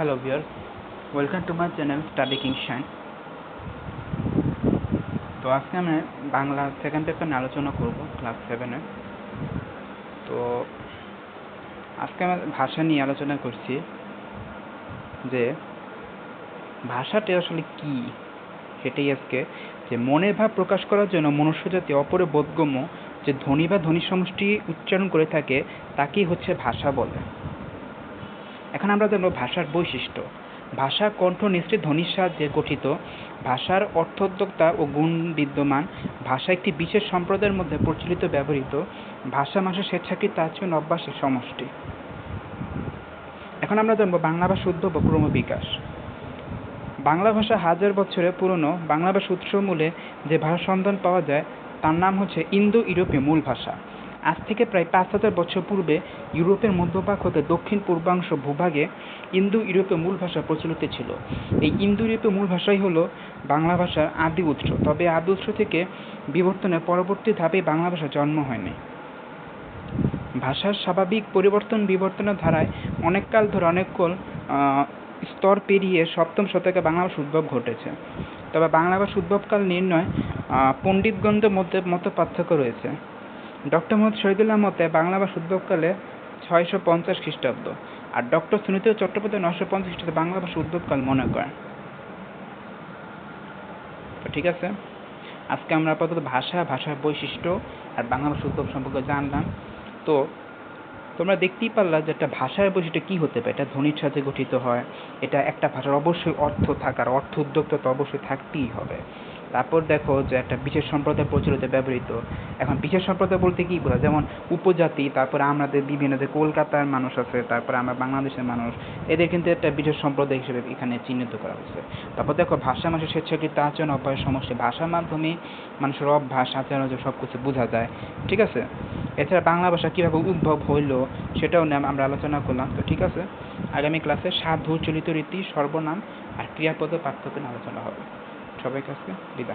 Hello viewers, welcome to my channel Study King Shine. তো আজকে আমি বাংলা সেকেন্ড পেপার নিয়ে আলোচনা করব ক্লাস সেভেনে তো আজকে আমরা ভাষা নিয়ে আলোচনা করছি যে ভাষাটা আসলে কি? সেটাই আজকে। যে মনের ভাব প্রকাশ করার জন্য মনুষ্যজাতি অপরে বোধগম্য যে ধ্বনি বা ধ্বনি সমষ্টি উচ্চারণ করে থাকে তাকেই হচ্ছে ভাষা বলে। এখন আমরা জানব ভাষার বৈশিষ্ট্য। ভাষা কণ্ঠ নিশ্চিত ধ্বনির সাহায্যে গঠিত। ভাষার অর্থোদ্যোক্তা ও গুণ বিদ্যমান। ভাষা একটি বিশেষ সম্প্রদায়ের মধ্যে প্রচলিত, ব্যবহৃত। ভাষা মানুষের স্বেচ্ছাকৃত আচরণ অভ্যাসের সমষ্টি। এখন আমরা জানব বাংলা ভাষা উদ্ভব ও ক্রমবিকাশ বাংলা ভাষা হাজার বছরের পুরনো। বাংলা ভাষা উৎসমূলে যে ভাষা সন্ধান পাওয়া যায়, তার নাম হচ্ছে ইন্দো ইউরোপীয় মূল ভাষা। আজ থেকে প্রায় পাঁচ হাজার বছর পূর্বে ইউরোপের মধ্যভাগ হতে দক্ষিণ পূর্বাংশ ভূভাগে ইন্দো ইউরোপীয় মূল ভাষা প্রচলিত ছিল। এই ইন্দো ইউরোপীয় মূল ভাষাই হলো বাংলা ভাষার আদি উৎস। তবে আদি উৎস থেকে বিবর্তনের পরবর্তী ধাপে বাংলা ভাষার জন্ম হয়নি ভাষার স্বাভাবিক পরিবর্তন বিবর্তনের ধারায় অনেক কাল ধরে অনেকক্ষণ স্তর পেরিয়ে সপ্তম শতকে বাংলা ভাষার উদ্ভব ঘটেছে। তবে বাংলা ভাষার উদ্ভবকাল নির্ণয় পণ্ডিতগণদের মধ্যে মত পার্থক্য রয়েছে। ডক্টর মোহাম্মদ শহীদুল্লাহ মতে বাংলা ভাষা উদ্ভবকালে ছয়শো পঞ্চাশ খ্রিস্টাব্দ। আর ডক্টর সুনীতিও চট্টোপাধ্যায় নশো পঞ্চাশ খ্রিস্টাব্দে বাংলা ভাষা উদ্ভবকাল মনে করেন। তো ঠিক আছে, আজকে আমরা আপাতত ভাষা, ভাষার বৈশিষ্ট্য আর বাংলা ভাষা উদ্ভব সম্পর্কে জানলাম। তো তোমরা দেখতেই পারলা যে একটা ভাষার বৈশিষ্ট্য কী হতে পারে, এটা ধ্বনির সাথে গঠিত হয়, এটা একটা ভাষার অবশ্যই অর্থ থাকার, অর্থ উদ্যোক্তা তো অবশ্যই থাকতেই হবে। তারপর দেখো যে একটা বিশেষ সম্প্রদায় প্রচলিত ব্যবহৃত। এখন বিশেষ সম্প্রদায় বলতে কি বোঝা যেমন উপজাতি, তারপরে আমাদের বিভিন্ন যে কলকাতার মানুষ আছে, তারপরে আমরা বাংলাদেশের মানুষ, এদের কিন্তু একটা বিশেষ সম্প্রদায় হিসেবে এখানে চিহ্নিত করা হয়েছে। তারপর দেখো ভাষা মানুষের স্বেচ্ছাকৃত আচরণ অভ্যাস সমস্যা ভাষার মাধ্যমে মানুষের অভ্যাস, আচরণ সব কিছু বোঝা যায়। ঠিক আছে? এছাড়া বাংলা ভাষা কীভাবে উদ্ভব হইল সেটাও নিয়ে আমরা আলোচনা করলাম। তো ঠিক আছে? আগামী ক্লাসে সাধু, চলিত রীতি, সর্বনাম আর ক্রিয়াপদ পার্থক্য নিয়ে আলোচনা হবে। সবাই কাছে বিদায়।